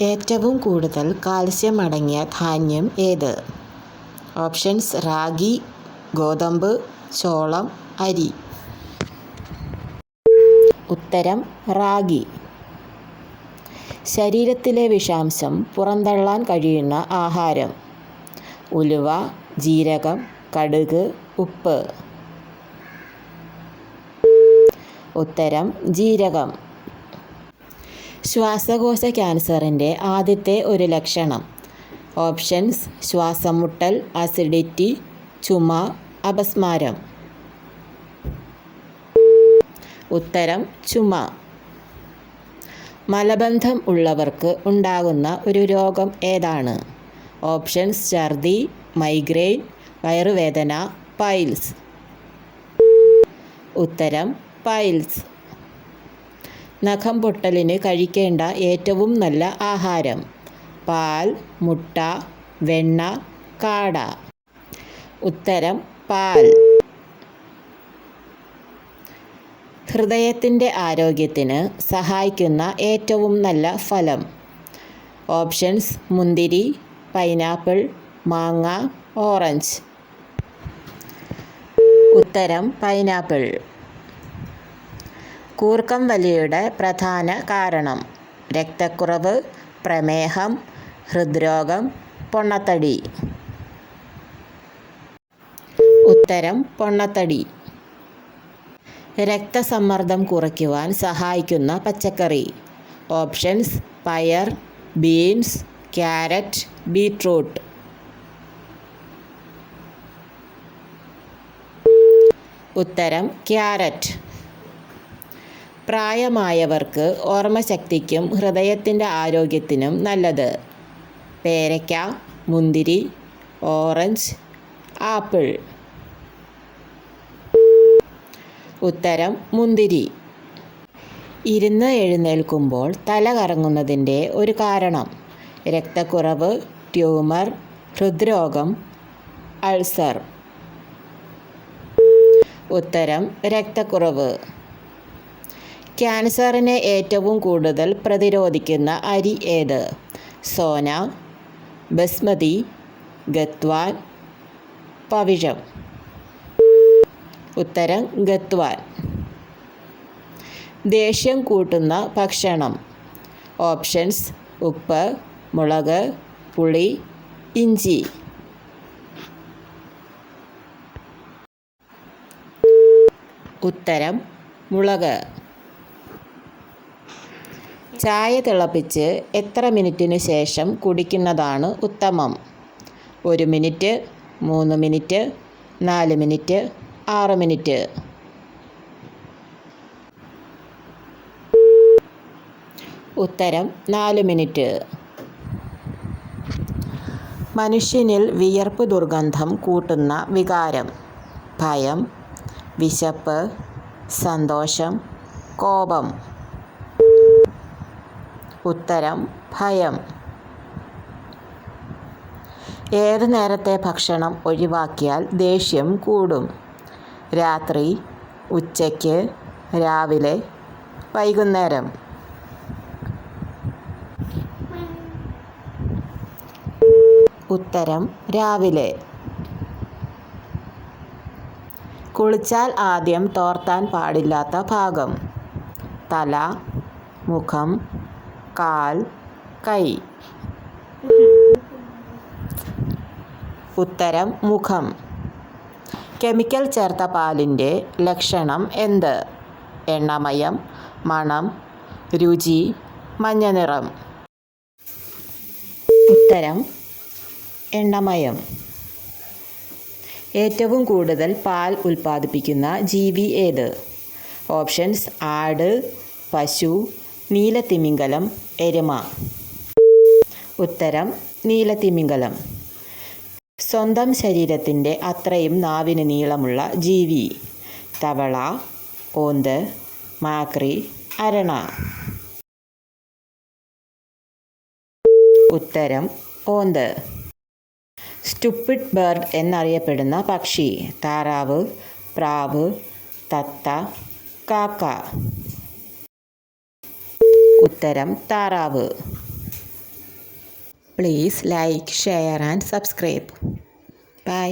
ഏറ്റവും കൂടുതൽ കാൽസ്യം അടങ്ങിയ ധാന്യം ഏത്? ഓപ്ഷൻസ് റാഗി ഗോതമ്പ് ചോളം അരി. ഉത്തരം റാഗി. ശരീരത്തിലെ വിഷാംശം പുറന്തള്ളാൻ കഴിയുന്ന ആഹാരം. ഉലുവ ജീരകം കടുക് ഉപ്പ്. ഉത്തരം ജീരകം. ശ്വാസകോശ ക്യാൻസറിന്റെ ആദ്യത്തെ ഒരു ലക്ഷണം. ഓപ്ഷൻസ് ശ്വാസം മുട്ടൽ അസിഡിറ്റി ചുമ അപസ്മാരം. ഉത്തരം ചുമ. മലബന്ധം ഉള്ളവർക്ക് ഉണ്ടാകുന്ന ഒരു രോഗം ഏതാണ്? ഓപ്ഷൻസ് ഛർദി മൈഗ്രെയിൻ വയറുവേദന പൈൽസ്. ഉത്തരം പൈൽസ്. നഖം പൊട്ടലിന് കഴിക്കേണ്ട ഏറ്റവും നല്ല ആഹാരം. പാൽ മുട്ട വെണ്ണ കാട. ഉത്തരം പാൽ. ഹൃദയത്തിന്റെ ആരോഗ്യത്തിന് സഹായിക്കുന്ന ഏറ്റവും നല്ല ഫലം. ഓപ്ഷൻസ് മുന്തിരി പൈനാപ്പിൾ മാങ്ങ ഓറഞ്ച്. ഉത്തരം പൈനാപ്പിൾ. കൂർക്കം വലിയുടെ പ്രധാന കാരണം. രക്തക്കുറവ് പ്രമേഹം ഹൃദ്രോഗം പൊണ്ണത്തടി. ഉത്തരം പൊണ്ണത്തടി. രക്തസമ്മർദ്ദം കുറയ്ക്കുവാൻ സഹായിക്കുന്ന പച്ചക്കറി. ഓപ്ഷൻസ് പയർ ബീൻസ് ക്യാരറ്റ് ബീട്രൂട്ട്. ഉത്തരം ക്യാരറ്റ്. പ്രായമായവർക്ക് ഓർമ്മശക്തിക്കും ഹൃദയത്തിന്റെ ആരോഗ്യത്തിനും നല്ലത്. പേരയ്ക്ക മുന്തിരി ഓറഞ്ച് ആപ്പിൾ. ഉത്തരം മുന്തിരി. ഇരുന്ന് എഴുന്നേൽക്കുമ്പോൾ തല കറങ്ങുന്നതിന്റെ ഒരു കാരണം. രക്തക്കുറവ് ട്യൂമർ ഹൃദ്രോഗം അൾസർ. ഉത്തരം രക്തക്കുറവ്. ക്യാൻസറിനെ ഏറ്റവും കൂടുതൽ പ്രതിരോധിക്കുന്ന അരി ഏത്? സോന ബസ്മതി ഗത്വാൻ പവിഴം. ഉത്തരം ഗത്വാൻ ദേഷ്യം കൂട്ടുന്ന ഭക്ഷണം. ഓപ്ഷൻസ് ഉപ്പ് മുളക് പുളി ഇഞ്ചി. ഉത്തരം മുളക്. ചായ തിളപ്പിച്ച് എത്ര മിനിറ്റിന് ശേഷം കുടിക്കുന്നതാണ് ഉത്തമം? ഒരു മിനിറ്റ് മൂന്ന് മിനിറ്റ് നാല് മിനിറ്റ് ആറ് മിനിറ്റ്. ഉത്തരം നാല് മിനിറ്റ്. മനുഷ്യനിൽ വിയർപ്പ് ദുർഗന്ധം കൂട്ടുന്ന വികാരം. ഭയം വിശപ്പ് സന്തോഷം കോപം. ഉത്തരം ഭയം. ഏത് നേരത്തെ ഭക്ഷണം ഒഴിവാക്കിയാൽ ദേഷ്യം കൂടും? രാത്രി ഉച്ചയ്ക്ക് രാവിലെ വൈകുന്നേരം. ഉത്തരം രാവിലെ. കുളിച്ചാൽ ആദ്യം തോർത്താൻ പാടില്ലാത്ത ഭാഗം. തല മുഖം കാൽ കൈ. ഉത്തരം മുഖം. കെമിക്കൽ ചേർത്ത പാലിന്റെ ലക്ഷണം എന്ത്? എണ്ണമയം മണം രുചി മഞ്ഞനിറം ഉത്തരം എണ്ണമയം. ഏറ്റവും കൂടുതൽ പാൽ ഉൽപ്പാദിപ്പിക്കുന്ന ജീവി ഏത്? ഓപ്ഷൻസ് ആട് പശു നീലത്തിമിംഗലം എരുമ. ഉത്തരം നീലത്തിമിംഗലം. സ്വന്തം ശരീരത്തിന്റെ അത്രയും നാവിന് നീളമുള്ള ജീവി. തവള ഓന്ത് മാക്രി അരണ. ഉത്തരം ഓന്ത്. സ്റ്റുപ്പിഡ് ബേർഡ് എന്നറിയപ്പെടുന്ന പക്ഷി. താറാവ് പ്രാവ് തത്ത കാക്ക. ഉത്തരം താറാവ്. Please like share and subscribe bye